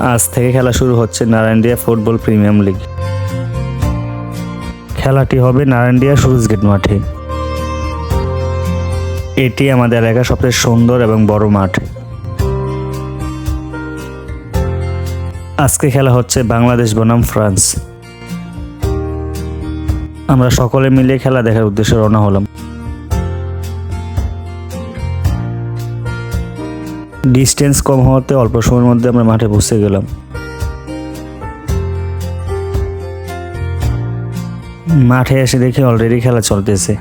আজ থেকে খেলা শুরু হচ্ছে নারায়ণডিয়া ফুটবল প্রিমিয়াম লিগ। খেলাটি হবে নারায়ণডিয়া সুরুজ গেট মাঠে। এটি আমাদের এলাকার সবচেয়ে সুন্দর এবং বড় মাঠ। আজকে খেলা হচ্ছে বাংলাদেশ বনাম ফ্রান্স। আমরা সকলে মিলে খেলা দেখার উদ্দেশ্যে রওনা হলাম। ডিস্টেন্স কম হওয়াতে অল্প সময়ের মধ্যে আমরা মাঠে পৌঁছে গেলাম। মাঠে এসে দেখি অলরেডি খেলা চলতেছে।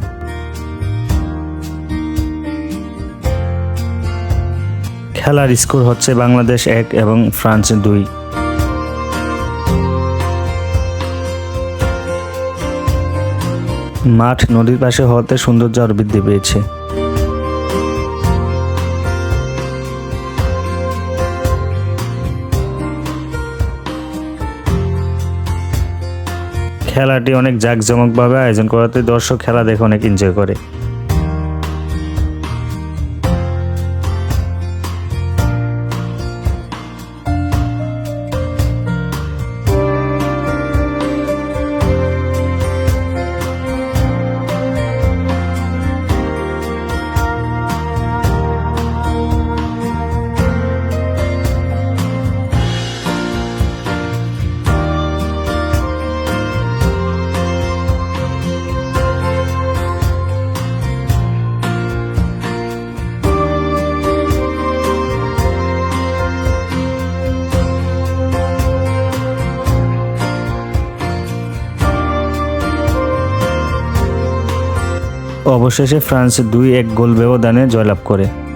খেলার স্কোর হচ্ছে বাংলাদেশ এক এবং ফ্রান্স দুই। মাঠ নদীর পাশে হওয়াতে সৌন্দর্য আরও বৃদ্ধি পেয়েছে। খেলাটি অনেক জাঁকজমকভাবে আয়োজন করাতে দর্শক খেলা দেখে অনেক এনজয় করে। অবশেষে ফ্রান্স দুই এক গোল ব্যবধানে জয়লাভ করে।